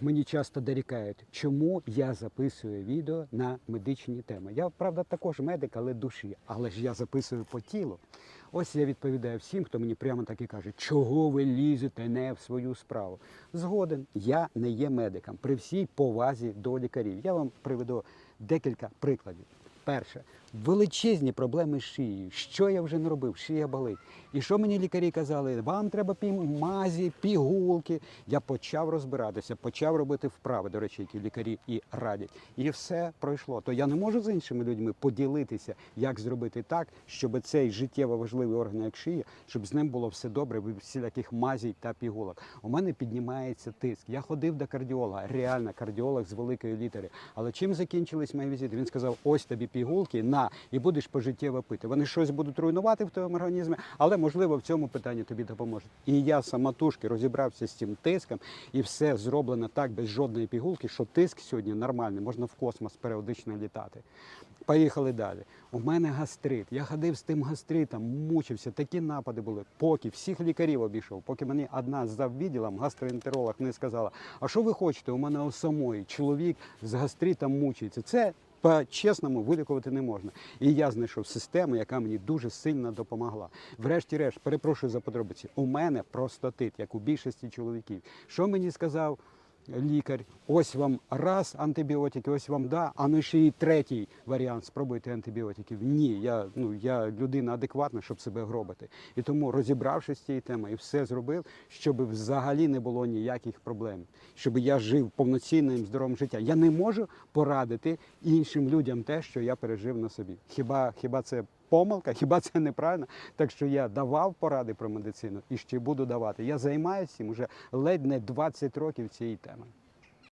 мені часто дорікають, чому я записую відео на медичні теми. Я, правда, також медик, але душі, але ж я записую по тілу. Ось я відповідаю всім, хто мені прямо так і каже, чого ви лізете не в свою справу. Згоден, я не є медиком при всій повазі до лікарів. Я вам приведу декілька прикладів. Перше, величезні проблеми з шиєю. Що я вже не робив? Шия болить. І що мені лікарі казали? Вам треба мазі, пігулки. Я почав розбиратися, почав робити вправи, до речі, які лікарі і радять. І все пройшло. То я не можу з іншими людьми поділитися, як зробити так, щоб цей життєво важливий орган, як шия, щоб з ним було все добре, без всіляких мазій та пігулок. У мене піднімається тиск. Я ходив до кардіолога, реально кардіолог з великої літери. Але чим закінчились мої візити? Він сказав: ось тобі пігулки, на, і будеш пожиттєво пити. Вони щось будуть руйнувати в твоєму організмі, але можливо в цьому питанні тобі допоможуть. І я самотужки розібрався з цим тиском, і все зроблено так без жодної пігулки, що тиск сьогодні нормальний, можна в космос періодично літати. Поїхали далі. У мене гастрит. Я ходив з тим гастритом, мучився, такі напади були. Поки всіх лікарів обійшов, поки мені одна з заввідділом, гастроентеролог, не сказала: а що ви хочете? У мене у самої чоловік з гастритом мучається. Це по-чесному вилікувати не можна. І я знайшов систему, яка мені дуже сильно допомогла. Врешті-решт, перепрошую за подробиці, у мене простатит, як у більшості чоловіків. Що мені сказав лікар? Ось вам раз антибіотики, ось вам да, а ну ще і третій варіант. Спробуйте антибіотиків. Ні, я, ну, я людина адекватна, щоб себе гробити. І тому, розібравшись з цією темою, все зробив, щоб взагалі не було ніяких проблем, щоб я жив повноцінним здоровим життям. Я не можу порадити іншим людям те, що я пережив на собі. Хіба, хіба це помилка, хіба це неправильно? Так що я давав поради про медицину і ще буду давати. Я займаюся цим уже ледь не 20 років цієї теми.